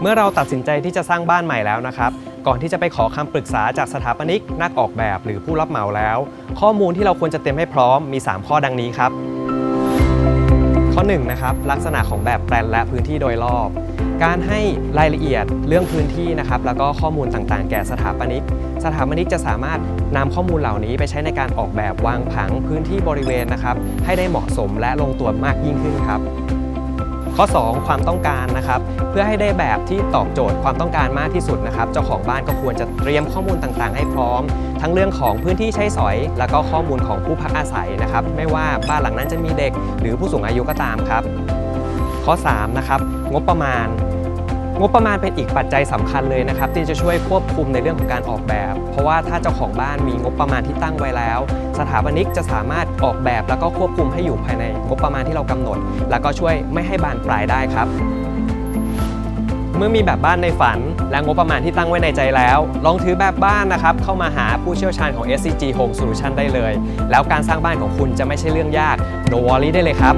เมื่อเราตัดสินใจที่จะสร้างบ้านใหม่แล้วนะครับ ก่อนที่จะไปขอคำปรึกษาจากสถาปนิก นักออกแบบ หรือผู้รับเหมาแล้ว ข้อมูลที่เราควรจะเตรียมให้พร้อมมี 3 ข้อดังนี้ครับ ข้อ1นะครับลักษณะของแบบแปลนและพื้นที่โดยรอบ การให้รายละเอียดเรื่องพื้นที่นะครับแล้วก็ข้อมูลต่างๆ แก่สถาปนิก สถาปนิกจะสามารถนำข้อมูลเหล่านี้ไปใช้ในการออกแบบวางผังพื้นที่บริเวณนะครับให้ได้เหมาะสมและลงตัวมากยิ่งขึ้นครับ ข้อ 2 ความต้องการนะครับ เพื่อให้ได้แบบที่ตอบโจทย์ความต้องการมากที่สุดนะครับ เจ้าของบ้านก็ควรจะเตรียมข้อมูลต่างๆ ให้พร้อม ทั้งเรื่องของพื้นที่ใช้สอย แล้วก็ข้อมูลของผู้พักอาศัยนะครับ ไม่ว่าบ้านหลังนั้นจะมีเด็ก หรือผู้สูงอายุก็ตามครับ ข้อ3นะครับงบประมาณ งบประมาณเป็นอีกปัจจัยสำคัญเลยนะครับ ที่จะช่วยควบคุมในเรื่องของการออกแบบ เพราะว่าถ้าเจ้าของบ้านมีงบประมาณที่ตั้งไว้แล้ว สถาปนิกจะสามารถออกแบบแล้วก็ควบคุมให้อยู่ภายในงบประมาณที่เรากำหนด แล้วก็ช่วยไม่ให้บานปลายได้ครับเมื่อมีแบบบ้านในฝัน และงบประมาณที่ตั้งไว้ในใจแล้ว ลองถือแบบบ้านนะครับ เข้ามาหาผู้เชี่ยวชาญของ SCG Home Solution ได้เลย แล้วการสร้างบ้านของคุณจะไม่ใช่เรื่องยาก no worry ได้เลยครับ